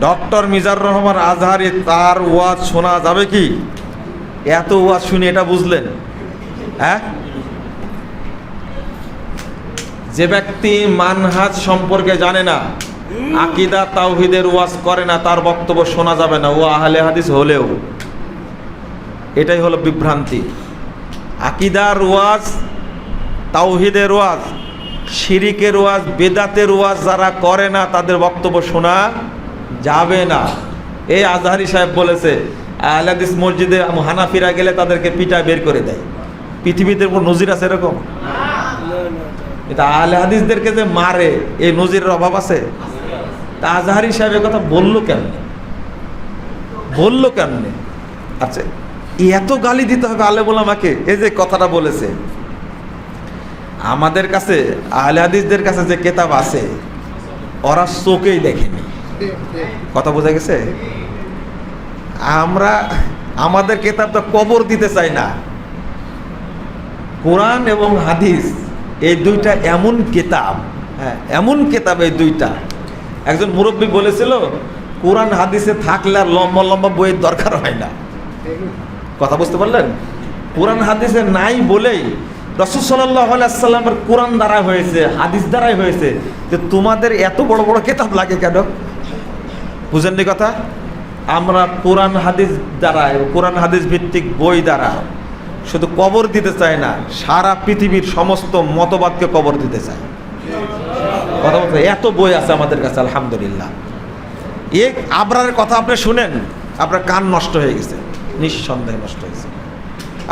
Doctor measure Rahman Azhari তার ওয়াজ শোনা যাবে কি? এত ওয়াজ শুনে এটা বুঝলেন? হ্যাঁ? যে ব্যক্তি মানহাজ সম্পর্কে জানে না, আকিদা তাওহিদের ওয়াজ করে না, তার বক্তব্য শোনা যাবে না। ও আহলে হাদিস হলেও। এটাই হলো বিভ্রান্তি। আকিদার ওয়াজ, তাওহিদের ওয়াজ, শিরিকের ওয়াজ, বেদাতের ওয়াজ যারা করে না, তাদের বক্তব্য শোনা যাবে না। এই আজহারি সাহেব বলেছে আহলাদিস মসজিদে হানাফিরা গেলে তাদেরকে পিটা বের করে দেয়। পৃথিবীতে কোনো নজির আছে এরকম? এটা আহলে যে মারে, এই নজিরের অভাব আছে? তা আজহারি সাহেব কথা বলল কেমনে? বলল কেমনে? আচ্ছা এত গালি দিতে হবে আলে আমাকে এই যে কথাটা বলেছে। আমাদের কাছে, আহলে হাদিসদের কাছে যে কেতাব আছে, ওরা চোখেই দেখেনি। কথা বোঝা গেছে? আমরা, আমাদের কেতাব তো কবর দিতে চাই না। কোরআন এবং হাদিস, এই দুইটা এমন কেতাব হ্যাঁ এমন কেতাব এই দুইটা। একজন মুরব্বী বলেছিল, কোরআন হাদিসে থাকলে আর লম্বা লম্বা বইয়ের দরকার হয় না। কথা বুঝতে পারলেন? কোরআন হাদিসে নাই বলেই রসুল সাল্লাহ আলাইসাল্লামের কোরআন দ্বারা হয়েছে, হাদিস দ্বারাই হয়েছে। যে তোমাদের এত বড় বড় কেতাব লাগে কেন? বুঝেননি কথা? আমরা কোরআন হাদিস দ্বারা কোরআন হাদিস ভিত্তিক বই দ্বারা শুধু কবর দিতে চাই না, সারা পৃথিবীর সমস্ত মতবাদকে কবর দিতে চাই কথা বলতে এত বই আছে আমাদের কাছে, আলহামদুলিল্লাহ। এ আবরারের কথা আপনি শুনেন, আপনার কান নষ্ট হয়ে গেছে, নিঃসন্দেহে নষ্ট হয়েছে।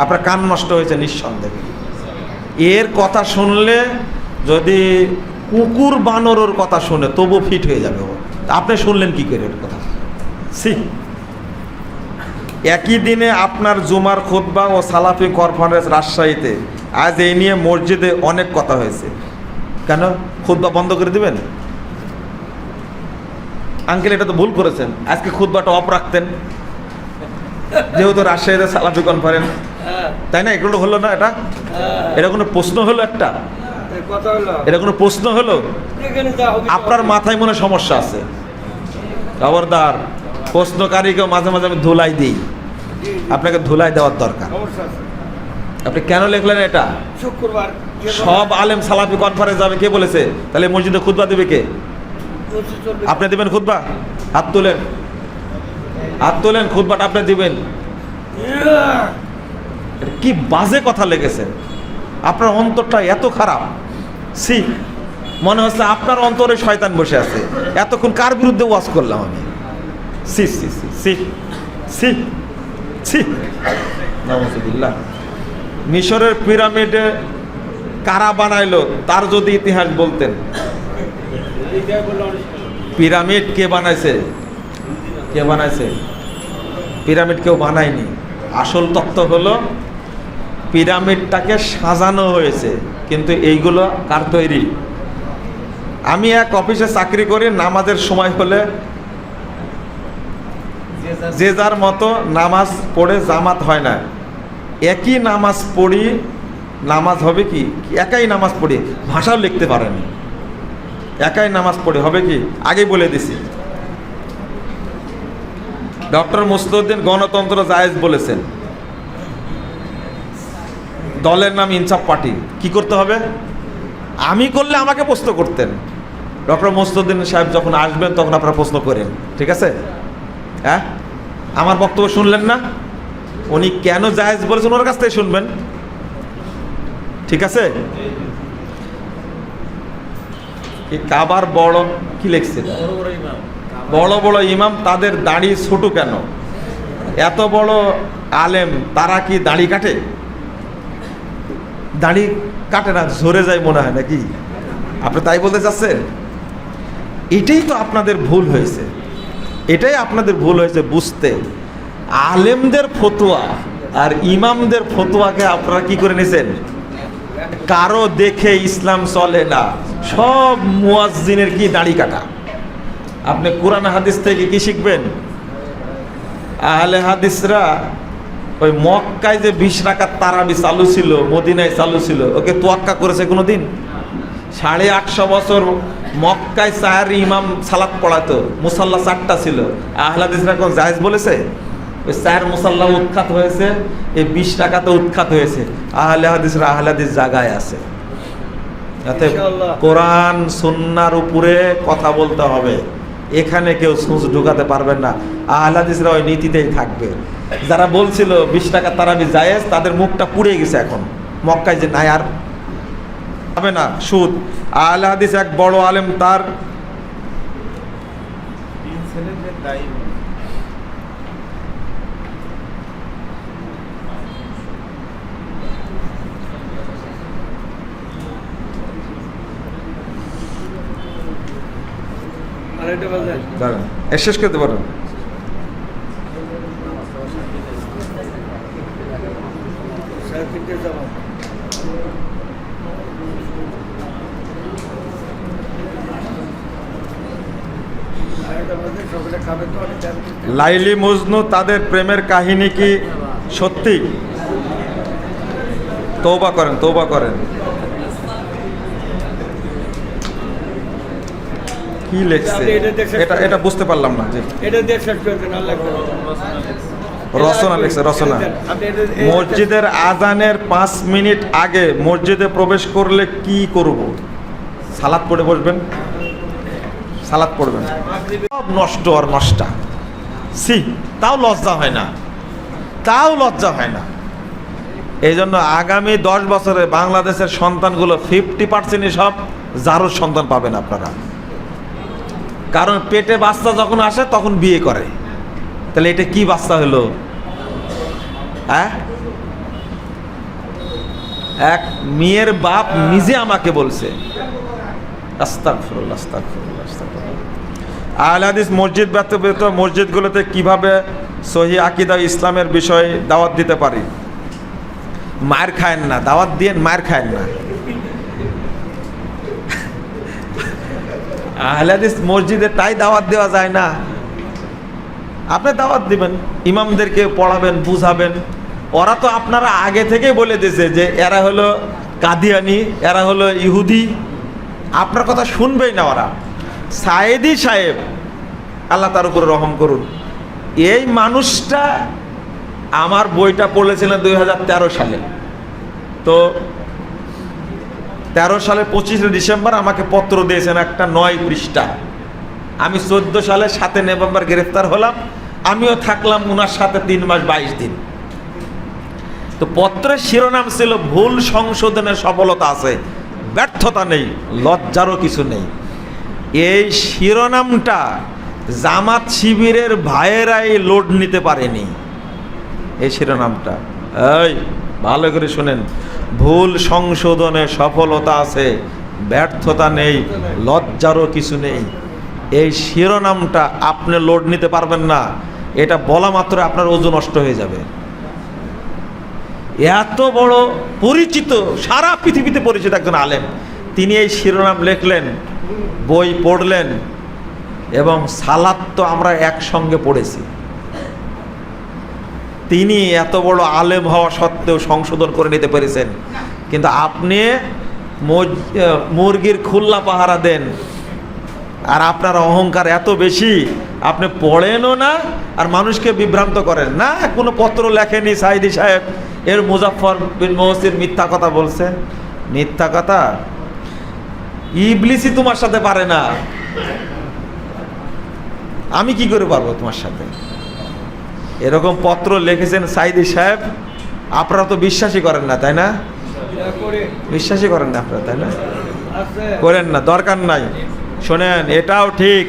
আপনার কান নষ্ট হয়েছে, নিঃসন্দেহে। এর কথা শুনলে যদি কুকুর বানরের কথা শুনে, তবু ফিট হয়ে যাবে ও। আপনি শুনলেন কি করে কথা? সি একই দিনে আপনার জুমার খুতবা ও সালাফি কনফারেন্স রাজশাহীতে। আজ এই নিয়ে মসজিদে অনেক কথা হয়েছে। কেন? খুতবা বন্ধ করে দিবেন? আঙ্কেল এটা তো ভুল করেছেন। আজকে খুতবাটা অফ রাখতেন। যেহেতু রাজশাহীতে সালাফি কনফারেন্স। তাই না? এগুলো হলো না এটা? এটা কোনো প্রশ্ন হলো একটা? এটা কোনো প্রশ্ন হলো? আপনার মাথায় মনে হয় সমস্যা আছে। খবরদার প্রশ্নকারীকে মাঝে মাঝে আমি ধুলাই দিই। আপনাকে ধুলাই দেওয়ার দরকার। আপনি কেন লিখলেন এটা? শুক্রবার সব আলেম সালাফি কনফারেন্স যাবে কে বলেছে? তাহলে মসজিদে খুতবা দেবে কে? আপনি দিবেন খুতবা? হাত তোলেন। হাত তোলেন খুতবাটা আপনি দিবেন। কি বাজে কথা লেগেছে? আপনার অন্তরটা এত খারাপ। সি মনে হচ্ছে আপনার অন্তরে শয়তান বসে আছে। এতক্ষণ কার বিরুদ্ধে ওয়াজ করলাম আমি? সি সি সি সি সি নাউজুবিল্লাহ। মিশরের পিরামিডে কারা বানাইলো, তার যদি ইতিহাস বলতেন। পিরামিড কে বানাইছে? কে বানাইছে? পিরামিড কেউ বানায়নি। আসল তত্ত্ব হলো, পিরামিডটাকে সাজানো হয়েছে, কিন্তু এইগুলো কার তৈরি? আমি এক অফিসে চাকরি করি, নামাজের সময় হলে যে যার মতো নামাজ পড়ে জামাত হয় না। একই নামাজ পড়ি, নামাজ হবে কি? একাই নামাজ পড়ি, ভাষাও লিখতে পারেন। একাই নামাজ পড়ে, হবে কি? আগে বলে দিছি। ডক্টর মুসদুদ্দিন গণতন্ত্র জায়েজ বলেছেন, দলের নাম ইনসাফ পার্টি, কি করতে হবে? আমি করলে আমাকে প্রশ্ন করতেন। ডক্টর মুসদুদ্দিন সাহেব যখন আসবেন, তখন আপনারা প্রশ্ন করেন। ঠিক আছে? হ্যাঁ? আমার বক্তব্য শুনলেন না? উনি কেন জায়েজ বলেছেন? ওর কাছ থেকে শুনবেন। ঠিক আছে? কাবার বড়, কি লিখছে বড় বড় ইমাম তাদের দাড়ি ছোট কেন? এত বড় আলেম, তারা কি দাড়ি কাটে? দাড়ি কাটে না ঝরে যায় মনে হয় নাকি? আপনি তাই বলতে চাচ্ছেন? এটাই তো আপনাদের ভুল হয়েছে। এটাই আপনাদের ভুল হয়েছে বুঝতে। আলেমদের ফতোয়া আর ইমামদের ফতোয়াকে আপনারা কি করে নিয়েছেন কারও দেখে ইসলাম চলে না। সব মুয়াজ্জিনের কি দাড়ি কাটা? আপনি কোরআন হাদিস থেকে কি শিখবেন? আহলে হাদিসরা ওই মক্কায় যে বিশ রাকাত তারাবি চালু ছিল মদিনায় চালু ছিল ওকে তোয়াক্কা করেছে কোনো দিন সাড়ে আটশো বছর মক্কায় চার ইমাম সালাত পড়াতো মুসাল্লা চারটা ছিল। আহলাদিসরা কোন জায়েজ বলেছে? ওই চার মুসাল্লা উৎখাত হয়েছে এই বিশ টাকাতে উৎখাত হয়েছে। আহলে হাদিসরা আহলাদিস জায়গায় আছে। যাতে কোরআন সুন্নার উপরে কথা বলতে হবে। এখানে কেউ সুঁচ ঢুকাতে পারবেন না। আহলাদিসরা ওই নীতিতেই থাকবে। যারা বলছিল বিশ টাকা তারাবি জায়েজ, তাদের মুখটা পুড়ে গেছে এখন। মক্কায় যে নাই আর হবে না, সুদ। আহ্লাদিস এক বড় আলেম তার তিন ছেলেদের দায়ী আরেকটা বাজার দাঁড়ান, শেষ করতে পারেন। লাইলি মজনু তাদের প্রেমের কাহিনী কি সত্যি? তৌবা করেন তৌবা করেন। কি লেখছে? এটা এটা বুঝতে পারলাম না জি। এটা দিয়ে শেষ। রচনা লেখছে এটা- মসজিদের আজানের পাঁচ মিনিট আগে মসজিদে প্রবেশ করলে কি করব? সালাদ পড়ে বসবেন? সালাদ পড়বেন। সব নষ্ট আর নষ্টা। সি তাও লজ্জা হয় না। তাও লজ্জা হয় না। এই জন্য আগামী দশ বছরে বাংলাদেশের সন্তানগুলো ফিফটি পার্সেন্টই সব জারুর সন্তান পাবেন আপনারা। কারণ পেটে বাচ্চা যখন আসে, তখন বিয়ে করে। তাহলে এটা কি বাচ্চা হলো? হ্যাঁ? এক মেয়ের বাপ নিজে আমাকে বলছে। আহলে হাদিস মসজিদ ব্যতীত মসজিদগুলোতে কীভাবে সহি আকিদা ইসলামের বিষয়ে দাওয়াত দিতে পারি? মার খায়েন না, দাওয়াত দিয়ে মার খায়েন না। আহলে হাদিস মসজিদে তাই দাওয়াত দেওয়া যায় না। আপনি দাওয়াত দিবেন, ইমামদেরকে পড়াবেন, বুঝাবেন। ওরা তো আপনারা আগে থেকেই বলে দিয়েছে যে এরা হলো কাদিয়ানি, এরা হলো ইহুদি। আপনার কথা শুনবেই না ওরা। সায়েদি সাহেব, আল্লাহ তার উপরে রহম করুন। এই মানুষটা আমার বইটা পড়েছিলেন দুই হাজার তেরো সালে। তো তেরো সালে পঁচিশে ডিসেম্বর আমাকে পত্র দিয়েছেন একটা নয় পৃষ্ঠা। আমি চোদ্দ সালে সাতে নভেম্বর গ্রেফতার হলাম। আমিও থাকলাম ওনার সাথে তিন মাস বাইশ দিন। তো পত্রের শিরোনাম ছিল, ভুল সংশোধনের সফলতা আছে, ব্যর্থতা নেই, লজ্জারও কিছু নেই। এই শিরোনামটা জামাত শিবিরের ভাইয়েরাই লোড নিতে পারেনি। এই শিরোনামটা। ভালো করে শুনেন। ভুল সংশোধনে সফলতা আছে, ব্যর্থতা নেই, লজ্জারও কিছু নেই। এই শিরোনামটা আপনি লোড নিতে পারবেন না, এটা বলা মাত্র আপনার ওজন নষ্ট হয়ে যাবে। এত বড় পরিচিত সারা পৃথিবীতে পরিচিত একজন আলেম, তিনি এই শিরোনাম লিখলেন, বই পড়লেন, এবং সালাত তো আমরা একসঙ্গে পড়েছি। তিনি এত বড় আলেম হওয়া সত্ত্বেও সংশোধন করে নিতে পেরেছেন। কিন্তু আপনি মুরগির খুল্লা পাহারা দেন, আর আপনার অহংকার এত বেশি, আপনি পড়েনও না, আর মানুষকে বিভ্রান্ত করেন। না, কোনো পত্র লেখেনি সাইদি সাহেব। এর মুজাফর বিন মহসির মিথ্যা কথা বলছে মিথ্যা কথা? ইবলিসই তোমার সাথে পারে না। আমি কি করে পারব তোমার সাথে? এরকম পত্র লিখেছেন সাইদি সাহেব, আপনারা তো বিশ্বাসই করেন না, তাই না? বিশ্বাসই করেন না আপনারা, তাই না? করেন না, দরকার নাই। শোনেন, এটাও ঠিক।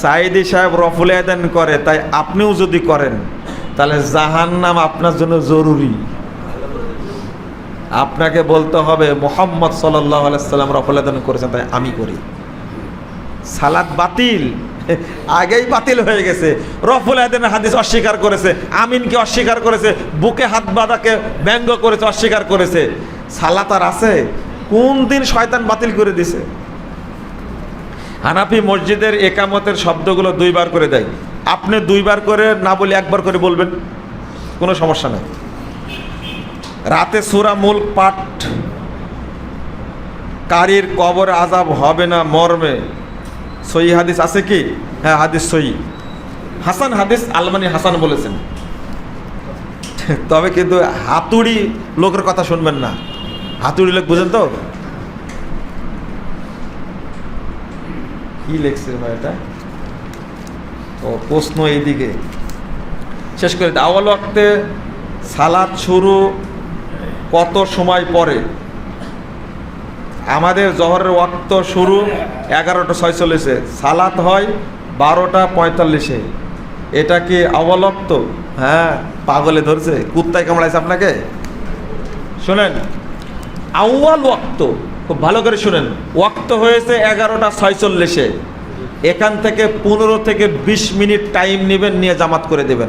সাইদি সাহেব রফুল আয়দান করে, তাই আপনিও যদি করেন, তাহলে জাহান্নাম আপনার জন্য জরুরি। আপনাকে বলতে হবে, মোহাম্মদ আলাইসাল্লাম রফুল আয়দান করেছেন, তাই আমি করি। সালাদ বাতিল। আগেই বাতিল হয়ে গেছে। রফুল আয়দানের হাদিস অস্বীকার করেছে, আমিনকে অস্বীকার করেছে, বুকে হাত বাঁধাকে ব্যঙ্গ করেছে, অস্বীকার করেছে। সালাত আর আছে, কোন দিন শয়তান বাতিল করে দিছে? হানাফি মসজিদের একামতের শব্দগুলো দুইবার করে দেয়। আপনি দুইবার করে না বলে একবার করে বলবেন, কোনো সমস্যা নেই। রাতে সুরা মূল পাঠ, কারির কবর আজাব হবে না মর্মে সই হাদিস আছে কি? হ্যাঁ হাদিস সই হাসান হাদিস আলমানি হাসান বলেছেন। তবে কিন্তু হাতুড়ি লোকের কথা শুনবেন না। হাতুড়ি লোক বুঝেন তো? কি লেখছে ভাই এটা? ও, প্রশ্ন এইদিকে। শেষ করে। আওয়াল ওয়াক্তে সালাদ শুরু কত সময় পরে? আমাদের জহরের ওয়াক্ত শুরু এগারোটা ছয়চল্লিশে। সালাত হয় বারোটা পঁয়তাল্লিশে। এটা কি অবলক্ত হ্যাঁ পাগলে ধরছে। কুত্তায় কামড়াইছে আপনাকে? শোনেন আউয়াল ওয়াক্ত খুব ভালো করে শুনেন। ওয়াক্ত হয়েছে এগারোটা ছয়চল্লিশে। এখান থেকে পনেরো থেকে বিশ মিনিট টাইম নেবেন নিয়ে জামাত করে দেবেন।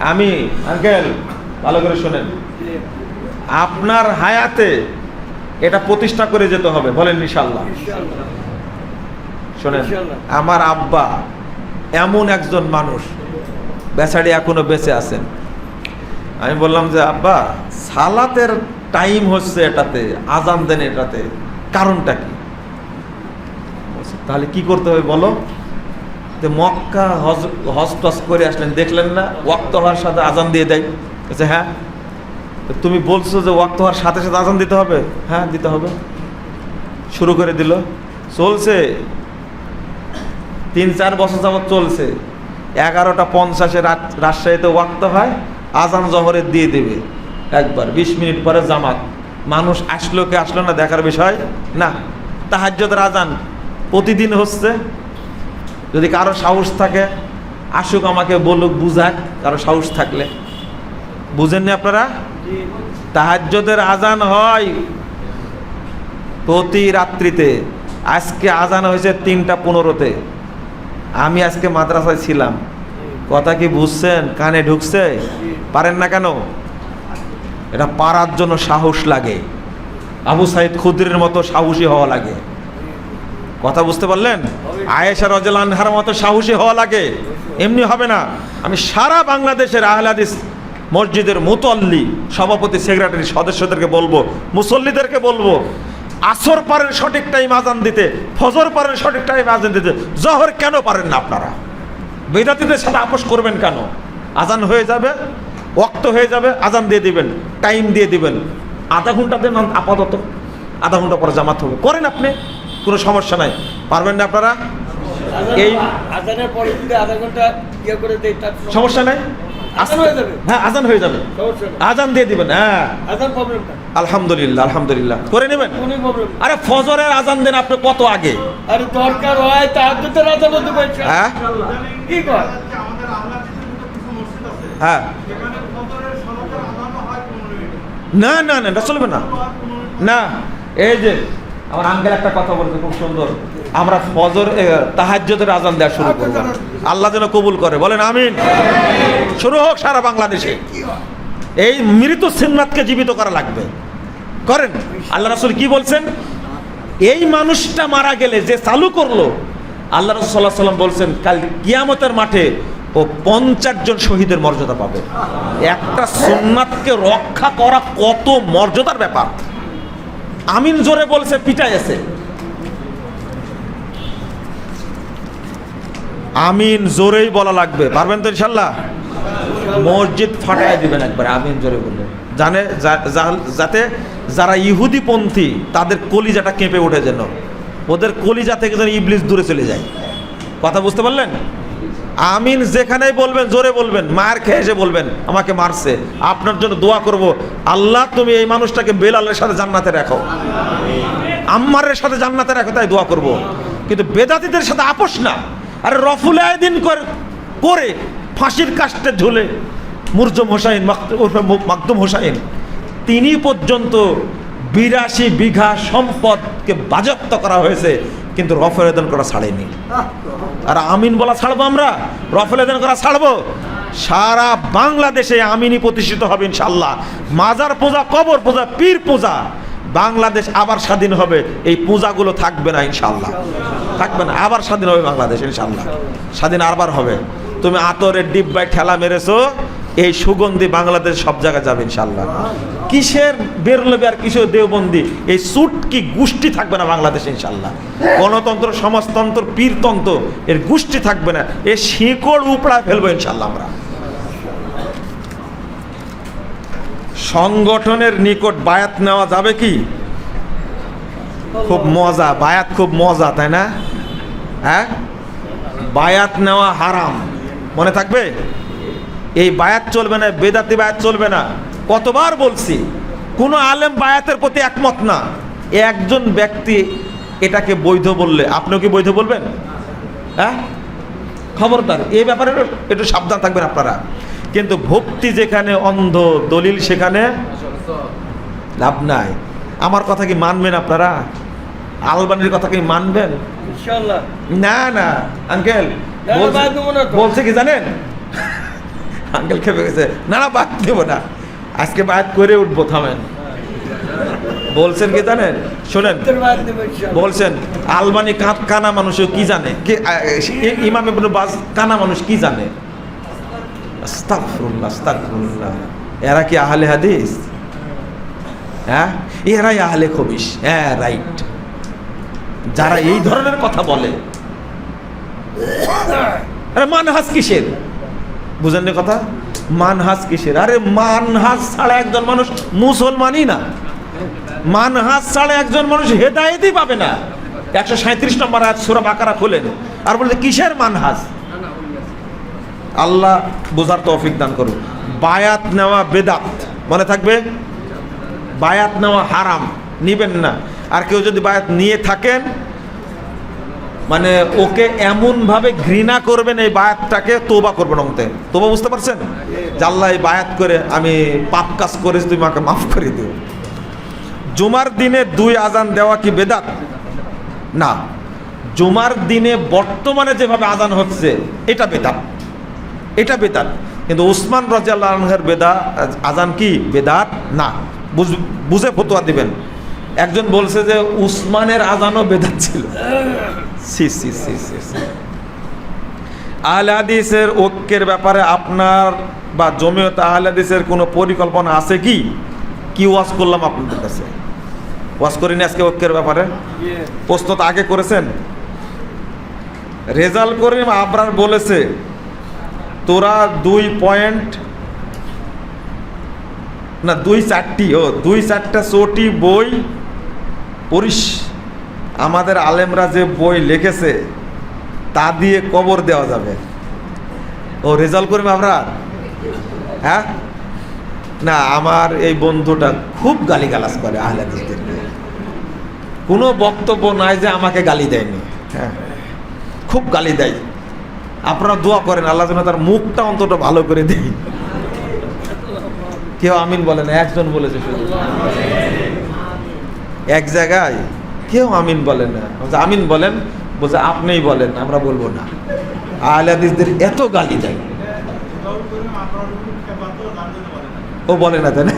আমি আঙ্কেল ভালো করে শুনেন। আপনার হায়াতে এটা প্রতিষ্ঠা করে যেতে হবে বলেন ইনশাল্লাহ। শোনেন আমার আব্বা এমন একজন মানুষ বেচারি এখনও বেঁচে আছেন। আমি বললাম যে আব্বা সালাতের টাইম হচ্ছে এটাতে আজান দেন এটাতে কারণটা কি? তাহলে কি করতে হবে বলো? যে মক্কা হজ হজ টস করে আসলেন দেখলেন না ওয়াক্ত হওয়ার সাথে আজান দিয়ে দেয়। হ্যাঁ তো তুমি বলছো যে ওয়াক্ত হওয়ার সাথে সাথে আজান দিতে হবে? হ্যাঁ দিতে হবে। শুরু করে দিল। চলছে। তিন, চার বছর যাবত চলছে। এগারোটা পঞ্চাশে রাত- রাজশাহীতে ওয়াক্ত হয়, আজান জহরে দিয়ে দেবে। একবার, বিশ মিনিট পরে জামাত। মানুষ আসলো কে আসলো না দেখার বিষয়? না। তাহাজ্যদের আজান প্রতিদিন হচ্ছে। যদি কারও সাহস থাকে, আসুক আমাকে বলুক, বুঝাক। কারও সাহস থাকলে। বুঝেননি আপনারা। তাহাজ্যদের আজান হয় প্রতি রাত্রিতে। আজকে আজান হয়েছে তিনটা পনেরোতে। আমি আজকে মাদ্রাসায় ছিলাম। কথা কি বুঝছেন? কানে ঢুকছে? পারেন না কেন? এটা পারার জন্য সাহস লাগে। আবু সাইদ খুদ্রের মতো সাহসী হওয়া লাগে। কথা বুঝতে পারলেন? আয়েশা রজল আনহার মতো সাহসী হওয়া লাগে। এমনি হবে না। আমি সারা বাংলাদেশের আহলাদিস মসজিদের মুতল্লি সভাপতি সেক্রেটারি সদস্যদেরকে বলব মুসল্লিদেরকে বলব আসর পারেন সঠিক টাইম আজান দিতে ফজর পারেন সঠিক টাইম আজান দিতে জহর কেন পারেন না আপনারা? বেদাতিদের সাথে আপোষ করবেন কেন? আজান হয়ে যাবে ওক্ত হয়ে যাবে আজান দিয়ে দিবেন টাইম দিয়ে দিবেন। আধা ঘণ্টা দেন আপাতত আধা ঘণ্টা পরে জামাত হবে। করেন আপনি কোনো সমস্যা নাই। পারবেন না আপনারা? এই- আজানের পরে যদি আধা ঘণ্টা ইয়ে করে দেয় সমস্যা নাই? হয়ে যাবে। হ্যাঁ আজান হয়ে যাবে। আজান দিয়ে দিবেন হ্যাঁ। না আলহামদুলিল্লাহ আলহামদুলিল্লাহ। করে নেবেন? আরে ফজরের আজান দেন আপনি কত আগে? আরে দরকার হয় বলতে হ্যাঁ? কি কয়? হ্যাঁ। না না না চলবে না। না এই যে আমার আঙ্কেল একটা কথা বলছে খুব সুন্দর। আমরা ফজর তাহাজ্যদের আজান দেওয়া শুরু করব আল্লাহ যেন কবুল করে বলেন আমিন। শুরু হোক সারা বাংলাদেশে। এই মৃত সিন্নাতকে জীবিত করা লাগবে। করেন। আল্লাহ রাসুল কি বলছেন? এই মানুষটা মারা গেলে যে চালু করল আল্লাহ রসুল সাল্লাহ সাল্লাম বলছেন কাল কিয়ামতের মাঠে ও পঞ্চাশ জন শহীদের মর্যাদা পাবে। একটা সোননাথকে রক্ষা করা কত মর্যাদার ব্যাপার? আমিন জোরে বলছে পিটাই আমিন জোরেই বলা লাগবে। পারবেন তো ইনশাল্লাহ? মসজিদ ফাটাই দিবেন একবার, আমিন জোরে বললে। জানে যাতে যারা ইহুদিপন্থী তাদের কলিজাটা কেঁপে ওঠে যেন। ওদের কলিজা থেকে যেন ইবলিস দূরে চলে যায়। কথা বুঝতে পারলেন? আমিন যেখানেই বলবেন, জোরে বলবেন, মার খেয়ে এসে বলবেন, আমাকে মারছে। আপনার জন্য দোয়া করব, আল্লাহ তুমি এই মানুষটাকে বেলালের সাথে জান্নাতে রাখো। আম্মারের সাথে জান্নাতে রাখো, তাই দোয়া করব। কিন্তু বেদাতিদের সাথে আপোষ না। আরে রফুল আয়দিন করে ফাঁসির কাস্টে ঝুলে মুরজম হোসাইন মাকদুম হোসাইন, তিনি পর্যন্ত বিরাশি বিঘা সম্পদকে বাজেয়াপ্ত করা হয়েছে, কিন্তু রফেল আয়দিন করা ছাড়েনি। আর আমিন বলা ছাড়বো আমরা? রফেল আয়দিন করা ছাড়বো? সারা বাংলাদেশে আমিনই প্রতিষ্ঠিত হবে ইনশাল্লাহ মাজার পূজা, কবর পূজা, পীর পূজা বাংলাদেশ আবার স্বাধীন হবে, এই পূজাগুলো থাকবে না ইনশাল্লাহ থাকবে না, আবার স্বাধীন হবে বাংলাদেশ ইনশাল্লাহ স্বাধীন আরবার হবে। তুমি আতরের ডিব্বায় ঠেলা মেরেছো, এই সুগন্ধি বাংলাদেশ সব জায়গায় যাবে ইনশাল্লাহ কিসের বেরলবে আর কিসের দেওবন্দি? এই সুটকি গোষ্ঠী থাকবে না বাংলাদেশে ইনশাল্লাহ গণতন্ত্র, সমাজতন্ত্র, পীরতন্ত্র, এর গোষ্ঠী থাকবে না। এর শিকড় উপড়া ফেলব ইনশাল্লাহ আমরা। সংগঠনের নিকট বায়াত নেওয়া যাবে কি? খুব মজা, বায়াত খুব মজা, তাই না? হ্যাঁ? বায়াত নেওয়া হারাম। মনে থাকবে? এই বায়াত চলবে না, বেদাতি বায়াত চলবে না। কতবার বলছি, কোনো আলেম বায়াতের প্রতি একমত না। একজন ব্যক্তি এটাকে বৈধ বললে, আপনিও কি বৈধ বলবেন? হ্যাঁ? খবরদার, এই ব্যাপারে একটু সাবধান থাকবেন আপনারা। কিন্তু ভক্তি যেখানে অন্ধ দলিল সেখানে লাভ নাই। আমার কথা কি মানবেন আপনারা? আলবানির কথা কি মানবেন? না না। আঙ্কেল। বলছে কি জানেন? আঙ্কেল খেপে গেছে। না না বাদ দেব না। আজকে বাদ করে উঠবো থামেন। বলছেন কি জানেন? শোনেন। বলছেন আলবানি কানা মানুষ কি জানে? ইমাম কানা মানুষ কি জানে? এরা কি আহলে হাদিস? হ্যাঁ? এরাই আহলে খবিস হ্যাঁ রাইট যারা এই ধরনের কথা বলে আরে মানহাজ কিসের? বুঝেন কথা? মানহাজ কিসের? আরে মানহাস ছাড়া একজন মানুষ মুসলমানই না। মানহাজ ছাড়া একজন মানুষ হেদায়েতই পাবে না। একশো সাঁত্রিশ নম্বর আজ সুরা বাকারা খোলেন। আর বলতে কিসের মানহাজ? আল্লাহ বোঝার তৌফিক দান করুন বায়াত নেওয়া বেদাত। মনে থাকবে? বায়াত নেওয়া হারাম। নিবেন না। আর কেউ যদি বায়াত নিয়ে থাকেন মানে ওকে এমনভাবে ঘৃণা করবেন, এই বায়াতটাকে তোবা করবেন ওতে তোবা বুঝতে পারছেন? যে আল্লাহ এই বায়াত করে আমি পাপ কাজ করেছি, তুমি আমাকে মাফ করে দিও। জুমার দিনে দুই আজান দেওয়া কি বেদাত? না। জুমার দিনে বর্তমানে যেভাবে আজান হচ্ছে, এটা বেদাত। এটা বেদাত। কিন্তু উসমান রাজিয়াল্লাহের বেদা আজান কি? বেদাত? না। বুঝ- ফতোয়া দিবেন। একজন বলছে যে উসমানের আজানও বেদাত ছিল। সি সি সি সি সি। আহলে হাদিসের ঐক্যের ব্যাপারে আপনার বা জমিয়ত আহলে হাদিসের কোনো পরিকল্পনা আছে কি? কি ওয়াজ করলাম আপনাদের কাছে? ওয়াজ করিনি আজকে ঐক্যের ব্যাপারে? প্রস্তুত আগে করেছেন। রেজাল্ট করিম আবরার বলেছে তোরা দুই পয়েন্ট, না, দুই চারটি, ও, দুই চারটা চটি বই পড়িস। আমাদের আলেমরা যে বই লিখেছে, তা দিয়ে কবর দেওয়া যাবে। ও, রেজাল্ট করবে আমরা? হ্যাঁ? না, আমার এই বন্ধুটা খুব গালিগালাজ করে আহলাদিসদেরকে কোনো বক্তব্য নাই যে আমাকে গালি দেয়নি। হ্যাঁ খুব গালি দেয়। আপনারা দোয়া করেন, আল্লাহ যেন তার মুখটা অন্তত ভালো করে দেয়। কেউ আমিন বলেন একজন বলেছে শুধু। এক জায়গায় কেউ আমিন বলেন না। আমিন বলেন, বলছে, আপনিই বলেন, আমরা বলব না। আহলাদিসদের এত গালি দেয়। ও বলে না তাই না?